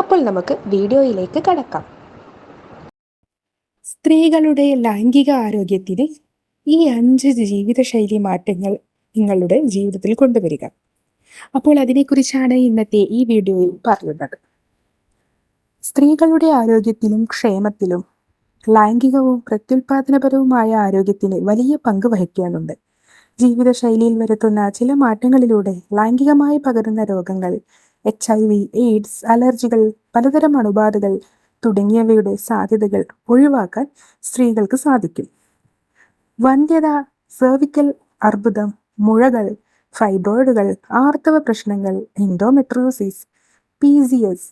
അപ്പോൾ നമുക്ക് വീഡിയോയിലേക്ക് കടക്കാം. സ്ത്രീകളുടെ ലൈംഗിക ആരോഗ്യത്തിന് ഈ അഞ്ച് ജീവിതശൈലി മാറ്റങ്ങൾ നിങ്ങളുടെ ജീവിതത്തിൽ കൊണ്ടുവരിക. അപ്പോൾ അതിനെക്കുറിച്ചാണ് ഇന്നത്തെ ഈ വീഡിയോയിൽ പറയുന്നത്. സ്ത്രീകളുടെ ആരോഗ്യത്തിലും ക്ഷേമത്തിലും ലൈംഗികവും പ്രത്യുൽപാദനപരവുമായ ആരോഗ്യത്തിന് വലിയ പങ്ക് വഹിക്കാനുണ്ട്. ജീവിതശൈലിയിൽ വരുത്തുന്ന ചില മാറ്റങ്ങളിലൂടെ ലൈംഗികമായി പകരുന്ന രോഗങ്ങൾ എച്ച് ഐ വി എയ്ഡ്സ് അലർജികൾ പലതരം അണുബാധകൾ തുടങ്ങിയവയുടെ സാധ്യതകൾ ഒഴിവാക്കാൻ സ്ത്രീകൾക്ക് സാധിക്കും. വന്ധ്യത സെർവിക്കൽ അർബുദം മുഴകൾ ഫൈബ്രോയിഡുകൾ ആർത്തവ പ്രശ്നങ്ങൾ എൻഡോമെട്രോസിസ് പി സി എസ്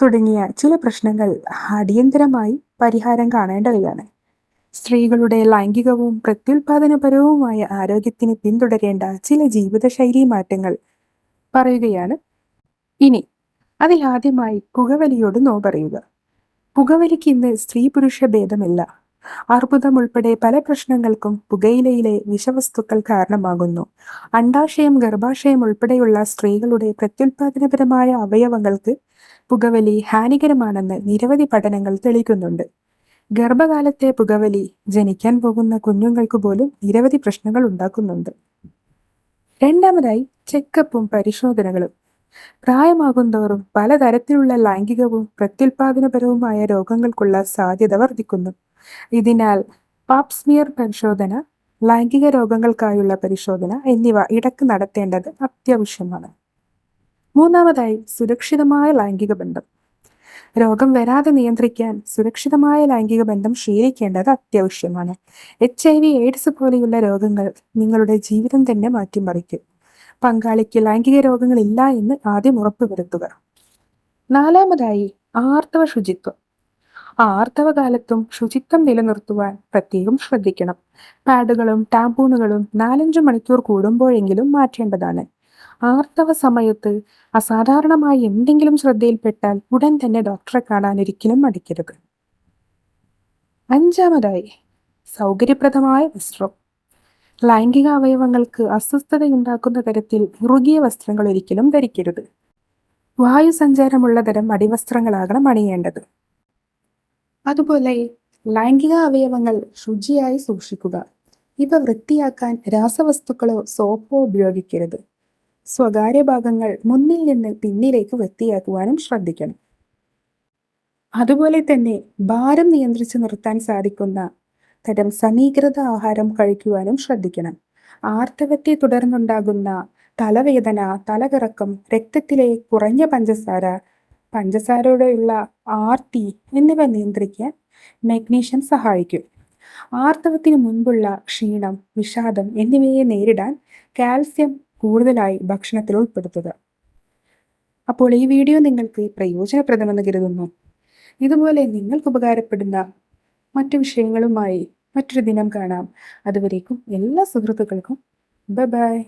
തുടങ്ങിയ ചില പ്രശ്നങ്ങൾ അടിയന്തരമായി പരിഹാരം കാണേണ്ടവയാണ്. സ്ത്രീകളുടെ ലൈംഗികവും പ്രത്യുൽപാദനപരവുമായ ആരോഗ്യത്തിന് പിന്തുടരേണ്ട ചില ജീവിതശൈലി മാറ്റങ്ങൾ പറയുകയാണ് ഇനി അതിലാദ്യമായി പുകവലിയോട് നോ പറയുക. പുകവലിക്ക് ഇന്ന് സ്ത്രീ പുരുഷ ഭേദമില്ല. അർബുദം ഉൾപ്പെടെ പല പ്രശ്നങ്ങൾക്കും പുകയിലയിലെ വിഷവസ്തുക്കൾ കാരണമാകുന്നു. അണ്ടാശയം ഗർഭാശയം ഉൾപ്പെടെയുള്ള സ്ത്രീകളുടെ പ്രത്യുൽപാദനപരമായ അവയവങ്ങൾക്ക് പുകവലി ഹാനികരമാണെന്ന് നിരവധി പഠനങ്ങൾ തെളിയിക്കുന്നുണ്ട്. ഗർഭകാലത്തെ പുകവലി ജനിക്കാൻ പോകുന്ന കുഞ്ഞുങ്ങൾക്ക് പോലും നിരവധി പ്രശ്നങ്ങൾ ഉണ്ടാക്കുന്നുണ്ട്. രണ്ടാമതായി ചെക്കപ്പും പരിശോധനകളും. പ്രായമാകുന്തോറും പലതരത്തിലുള്ള ലൈംഗികവും പ്രത്യുൽപാദനപരവുമായ രോഗങ്ങൾക്കുള്ള സാധ്യത വർദ്ധിക്കുന്നു. ഇതിനാൽ പാപ്സ്മിയർ പരിശോധന ലൈംഗിക രോഗങ്ങൾക്കായുള്ള പരിശോധന എന്നിവ ഇടയ്ക്ക് നടത്തേണ്ടത് അത്യാവശ്യമാണ്. മൂന്നാമതായി സുരക്ഷിതമായ ലൈംഗിക ബന്ധം. രോഗം വരാതെ നിയന്ത്രിക്കാൻ സുരക്ഷിതമായ ലൈംഗിക ബന്ധം ശീലിക്കേണ്ടത് അത്യാവശ്യമാണ്. എച്ച് ഐ വി എയ്ഡ്സ് പോലെയുള്ള രോഗങ്ങൾ നിങ്ങളുടെ ജീവിതം തന്നെ മാറ്റിമറിക്കും. പങ്കാളിക്ക് ലൈംഗിക രോഗങ്ങളില്ല എന്ന് ആദ്യം ഉറപ്പുവരുത്തുക. നാലാമതായി ആർത്തവ ശുചിത്വം. ആർത്തവ കാലത്തും ശുചിത്വം നിലനിർത്തുവാൻ പ്രത്യേകം ശ്രദ്ധിക്കണം. പാഡുകളും ടാമ്പൂണുകളും നാലഞ്ച് മണിക്കൂർ കൂടുമ്പോഴെങ്കിലും മാറ്റേണ്ടതാണ്. ആർത്തവ സമയത്ത് അസാധാരണമായി എന്തെങ്കിലും ശ്രദ്ധയിൽപ്പെട്ടാൽ ഉടൻ തന്നെ ഡോക്ടറെ കാണാൻ ഒരിക്കലും മടിക്കരുത്. അഞ്ചാമതായി സൗകര്യപ്രദമായ വസ്ത്രം. ലൈംഗിക അവയവങ്ങൾക്ക് അസ്വസ്ഥതയുണ്ടാക്കുന്ന തരത്തിൽ ഇറുകിയ വസ്ത്രങ്ങൾ ഒരിക്കലും ധരിക്കരുത്. വായു സഞ്ചാരമുള്ള തരം അടിവസ്ത്രങ്ങളാകണം അണിയേണ്ടത്. അതുപോലെ ലൈംഗിക അവയവങ്ങൾ ശുചിയായി സൂക്ഷിക്കുക. ഇവ വൃത്തിയാക്കാൻ രാസവസ്തുക്കളോ സോപ്പോ ഉപയോഗിക്കരുത്. സ്വകാര്യ ഭാഗങ്ങൾ മുന്നിൽ നിന്ന് പിന്നിലേക്ക് വൃത്തിയാക്കുവാനും ശ്രദ്ധിക്കണം. അതുപോലെ തന്നെ ഭാരം നിയന്ത്രിച്ച് നിർത്താൻ സാധിക്കുന്ന തരം സമീകൃത ആഹാരം കഴിക്കുവാനും ശ്രദ്ധിക്കണം. ആർത്തവത്തെ തുടർന്നുണ്ടാകുന്ന തലവേദന തലകറക്കം രക്തത്തിലെ കുറഞ്ഞ പഞ്ചസാര പഞ്ചസാരയോടെയുള്ള ആർത്തി എന്നിവ നിയന്ത്രിക്കാൻ മാഗ്നീഷ്യം സഹായിക്കും. ആർത്തവത്തിന് മുൻപുള്ള ക്ഷീണം വിഷാദം എന്നിവയെ നേരിടാൻ കാൽസ്യം കൂടുതലായി ഭക്ഷണത്തിൽ ഉൾപ്പെടുത്തുക. അപ്പോൾ ഈ വീഡിയോ നിങ്ങൾക്ക് പ്രയോജനപ്രദമെന്ന് കരുതുന്നു. ഇതുപോലെ നിങ്ങൾക്ക് ഉപകാരപ്പെടുന്ന മറ്റു വിഷയങ്ങളുമായി മറ്റൊരു ദിനം കാണാം. അതുവരേക്കും എല്ലാ സുഹൃത്തുക്കൾക്കും ബൈ ബൈ.